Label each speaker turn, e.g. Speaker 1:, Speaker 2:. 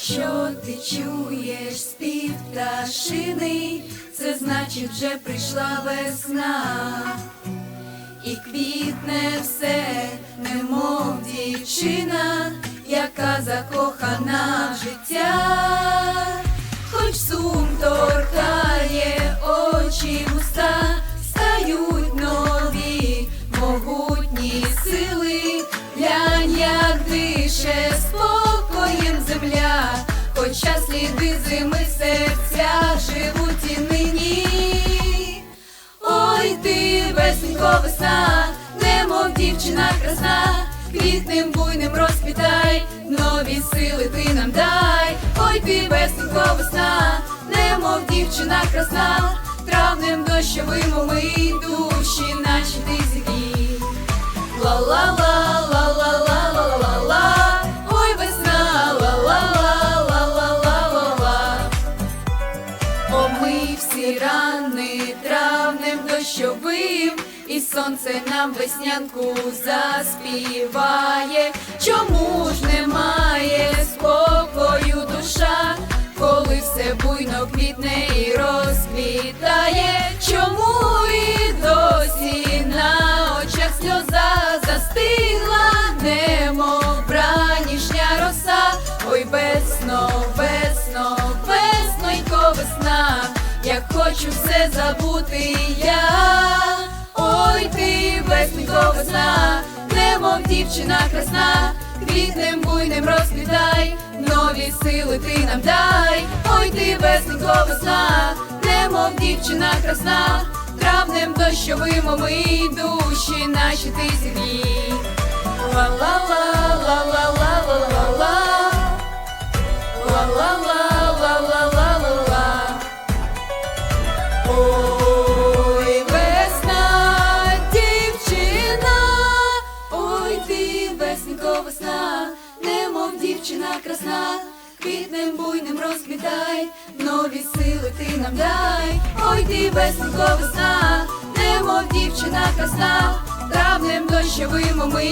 Speaker 1: Якщо ти чуєш спів пташини, це значить вже прийшла весна, і квітне все, немов дівчина, яка закохана в життя, хоч сум торкає хоча сліди зими серця живуть і нині, ой ти весенько весна, немов дівчина красна, квітним буйним розквітай, нові сили ти нам дай, ой ти весенько весна, немов дівчина красна, травним дощовим ми душі наші ти зігрій. Ла-ла-ла Рани травнем дощовим, і сонце нам веснянку заспіває. Чому ж немає спокою душа, коли все буйно квітне і розквітає? Чому і досі на очах сльоза застигла, немов бранішня роса, ой, весно, весно, веснонько весна, як хочу все забути я, ой ти безмінько весна, немов дівчина красна, квітнем буйним розквітай, нові сили ти нам дай, ой ти весненько весна, немов дівчина красна, травнем дощовим ми душі наші ти зігрій. Ла-ла-ла-ла. Дівчина красна, квітнем буйним розквітай, нові сили ти нам дай, ой, ти весненько весна, немов дівчина красна, травнем дощовим ми